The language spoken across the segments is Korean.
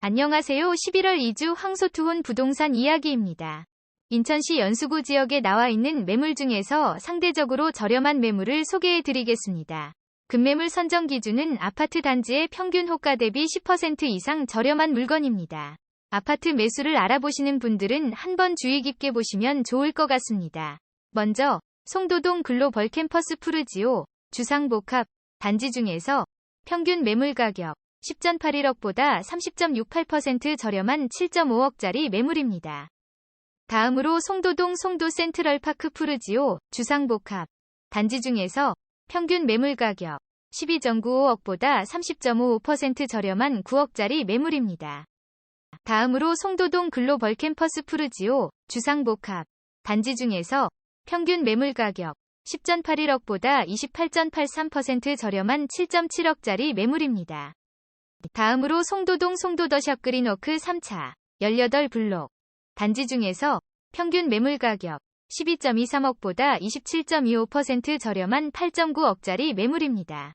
안녕하세요. 11월 2주 황소투혼 부동산 이야기입니다. 인천시 연수구 지역에 나와 있는 매물 중에서 상대적으로 저렴한 매물을 소개해 드리겠습니다. 급매물 선정 기준은 아파트 단지의 평균 호가 대비 10% 이상 저렴한 물건입니다. 아파트 매수를 알아보시는 분들은 한번 주의 깊게 보시면 좋을 것 같습니다. 먼저 송도동 글로벌 캠퍼스 푸르지오 주상복합 단지 중에서 평균 매물 가격 10.81억보다 30.68% 저렴한 7.5억짜리 매물입니다. 다음으로 송도동 송도 센트럴 파크 푸르지오 주상복합 단지 중에서 평균 매물 가격 12.95억보다 30.55% 저렴한 9억짜리 매물입니다. 다음으로 송도동 글로벌 캠퍼스 푸르지오 주상복합 단지 중에서 평균 매물 가격 10.81억보다 28.83% 저렴한 7.7억짜리 매물입니다. 다음으로 송도동 송도더샵 그린워크 3차 18블록 단지 중에서 평균 매물 가격 12.23억보다 27.25% 저렴한 8.9억짜리 매물입니다.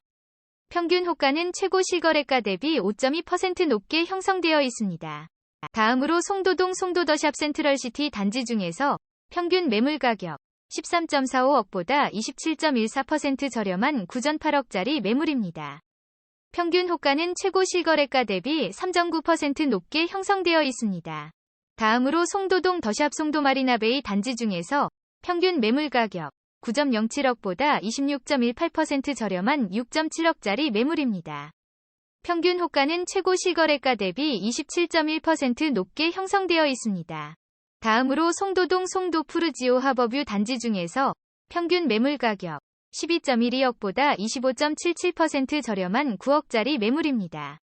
평균 호가는 최고 실거래가 대비 5.2% 높게 형성되어 있습니다. 다음으로 송도동 송도더샵 센트럴시티 단지 중에서 평균 매물 가격 13.45억보다 27.14% 저렴한 9.8억짜리 매물입니다. 평균 호가는 최고 실거래가 대비 3.9% 높게 형성되어 있습니다. 다음으로 송도동 더샵 송도마리나베이 단지 중에서 평균 매물 가격 9.07억보다 26.18% 저렴한 6.7억짜리 매물입니다. 평균 호가는 최고 실거래가 대비 27.1% 높게 형성되어 있습니다. 다음으로 송도동 송도 푸르지오 하버뷰 단지 중에서 평균 매물 가격 12.12억보다 25.77% 저렴한 9억짜리 매물입니다.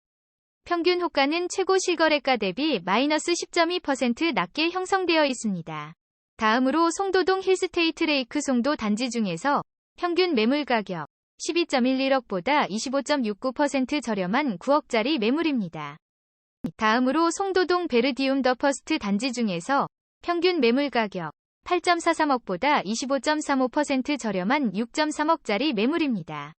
평균 호가는 최고 실거래가 대비 마이너스 10.2% 낮게 형성되어 있습니다. 다음으로 송도동 힐스테이트 레이크 송도 단지 중에서 평균 매물 가격 12.11억보다 25.69% 저렴한 9억짜리 매물입니다. 다음으로 송도동 베르디움 더 퍼스트 단지 중에서 평균 매물 가격 8.43억보다 25.35% 저렴한 6.3억짜리 매물입니다.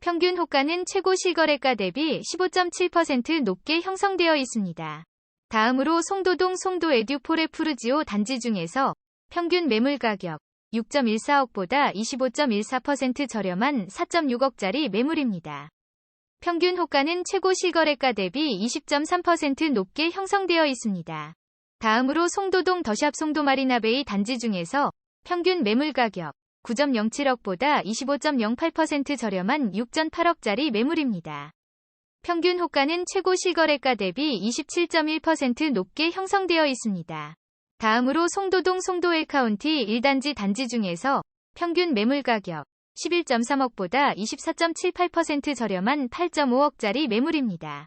평균 호가는 최고 실거래가 대비 15.7% 높게 형성되어 있습니다. 다음으로 송도동 송도 에듀포레 푸르지오 단지 중에서 평균 매물 가격 6.14억보다 25.14% 저렴한 4.6억짜리 매물입니다. 평균 호가는 최고 실거래가 대비 20.3% 높게 형성되어 있습니다. 다음으로 송도동 더샵 송도마리나베이 단지 중에서 평균 매물 가격 9.07억보다 25.08% 저렴한 6.8억짜리 매물입니다. 평균 호가는 최고 실거래가 대비 27.1% 높게 형성되어 있습니다. 다음으로 송도동 송도엘 카운티 1단지 단지 중에서 평균 매물 가격 11.3억보다 24.78% 저렴한 8.5억짜리 매물입니다.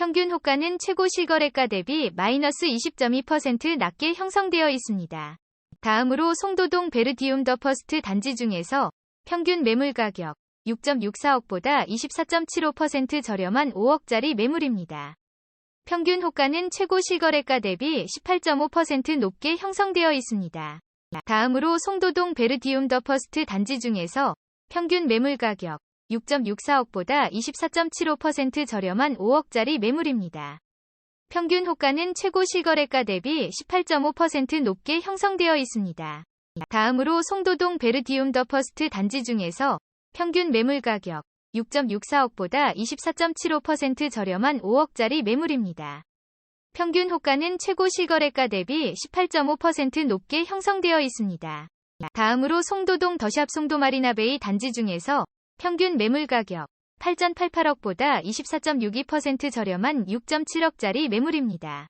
평균 호가는 최고 실거래가 대비 마이너스 20.2% 낮게 형성되어 있습니다. 다음으로 송도동 베르디움 더 퍼스트 단지 중에서 평균 매물 가격 6.64억보다 24.75% 저렴한 5억짜리 매물입니다. 평균 호가는 최고 실거래가 대비 18.5% 높게 형성되어 있습니다. 다음으로 송도동 베르디움 더 퍼스트 단지 중에서 평균 매물 가격 6.64억보다 24.75% 저렴한 5억짜리 매물입니다. 평균 호가는 최고 실거래가 대비 18.5% 높게 형성되어 있습니다. 다음으로 송도동 베르디움 더 퍼스트 단지 중에서 평균 매물 가격 6.64억보다 24.75% 저렴한 5억짜리 매물입니다. 평균 호가는 최고 실거래가 대비 18.5% 높게 형성되어 있습니다. 다음으로 송도동 더샵 송도마리나베이 단지 중에서 평균 매물 가격 8.88억보다 24.62% 저렴한 6.7억짜리 매물입니다.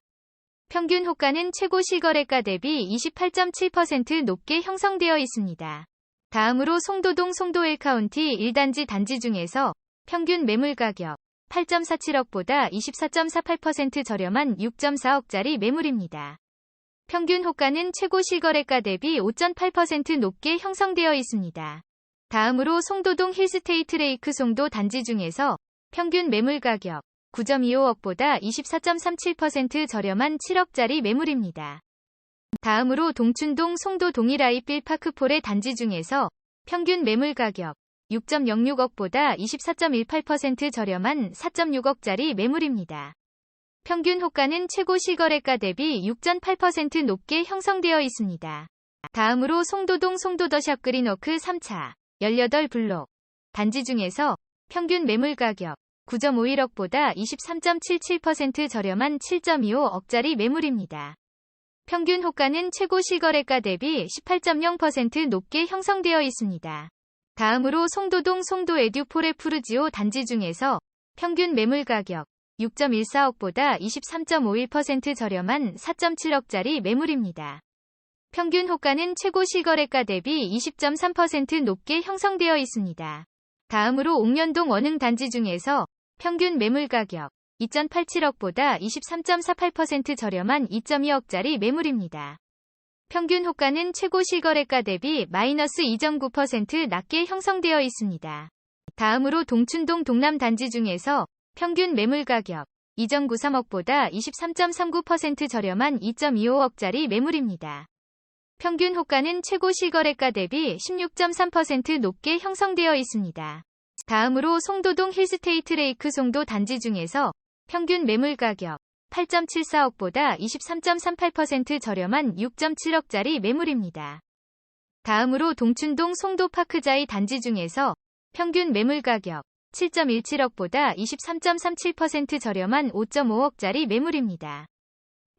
평균 호가는 최고 실거래가 대비 28.7% 높게 형성되어 있습니다. 다음으로 송도동 송도일 카운티 1단지 단지 중에서 평균 매물 가격 8.47억보다 24.48% 저렴한 6.4억짜리 매물입니다. 평균 호가는 최고 실거래가 대비 5.8% 높게 형성되어 있습니다. 다음으로 송도동 힐스테이트 레이크 송도 단지 중에서 평균 매물 가격 9.25억보다 24.37% 저렴한 7억짜리 매물입니다. 다음으로 동춘동 송도 동일아이 빌 파크폴의 단지 중에서 평균 매물 가격 6.06억보다 24.18% 저렴한 4.6억짜리 매물입니다. 평균 호가는 최고 시거래가 대비 6.8% 높게 형성되어 있습니다. 다음으로 송도동 송도더 샵 그린워크 3차 18블록 단지 중에서 평균 매물 가격 9.51억보다 23.77% 저렴한 7.25억짜리 매물입니다. 평균 호가는 최고 시거래가 대비 18.0% 높게 형성되어 있습니다. 다음으로 송도동 송도 에듀포레 푸르지오 단지 중에서 평균 매물 가격 6.14억보다 23.51% 저렴한 4.7억짜리 매물입니다. 평균 호가는 최고 시거래가 대비 20.3% 높게 형성되어 있습니다. 다음으로 옥년동 원흥 단지 중에서 평균 매물 가격 2.87억보다 23.48% 저렴한 2.2억짜리 매물입니다. 평균 호가는 최고 시거래가 대비 마이너스 2.9% 낮게 형성되어 있습니다. 다음으로 동춘동 동남 단지 중에서 평균 매물 가격 2.93억보다 23.39% 저렴한 2.25억짜리 매물입니다. 평균 호가는 최고 시거래가 대비 16.3% 높게 형성되어 있습니다. 다음으로 송도동 힐스테이트 레이크 송도 단지 중에서 평균 매물 가격 8.74억보다 23.38% 저렴한 6.7억짜리 매물입니다. 다음으로 동춘동 송도 파크자이 단지 중에서 평균 매물 가격 7.17억보다 23.37% 저렴한 5.5억짜리 매물입니다.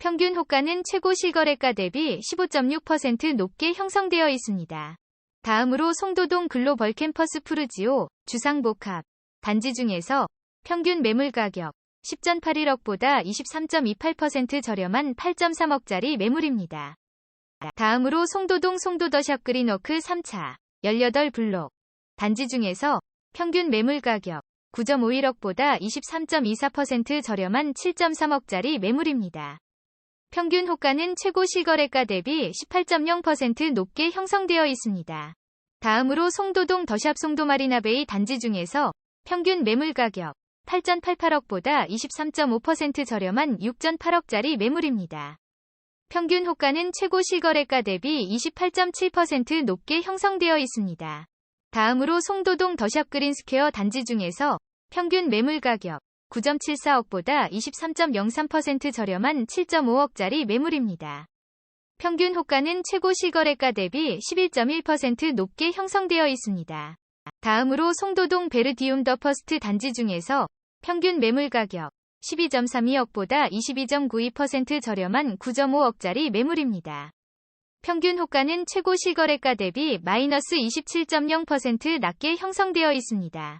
평균 호가는 최고 시거래가 대비 15.6% 높게 형성되어 있습니다. 다음으로 송도동 글로벌 캠퍼스 푸르지오 주상복합 단지 중에서 평균 매물 가격 10.81억보다 23.28% 저렴한 8.3억짜리 매물입니다. 다음으로 송도동 송도더샵 그린워크 3차 18블록 단지 중에서 평균 매물 가격 9.51억보다 23.24% 저렴한 7.3억짜리 매물입니다. 평균 호가는 최고 시거래가 대비 18.0% 높게 형성되어 있습니다. 다음으로 송도동 더샵 송도마리나베이 단지 중에서 평균 매물 가격 8.88억보다 23.5% 저렴한 6.8억짜리 매물입니다. 평균 호가는 최고 시거래가 대비 28.7% 높게 형성되어 있습니다. 다음으로 송도동 더샵 그린스퀘어 단지 중에서 평균 매물 가격 9.74억보다 23.03% 저렴한 7.5억짜리 매물입니다. 평균 호가는 최고 시거래가 대비 11.1% 높게 형성되어 있습니다. 다음으로 송도동 베르디움 더 퍼스트 단지 중에서 평균 매물 가격 12.32억보다 22.92% 저렴한 9.5억짜리 매물입니다. 평균 호가는 최고 시거래가 대비 마이너스 27.0% 낮게 형성되어 있습니다.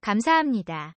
감사합니다.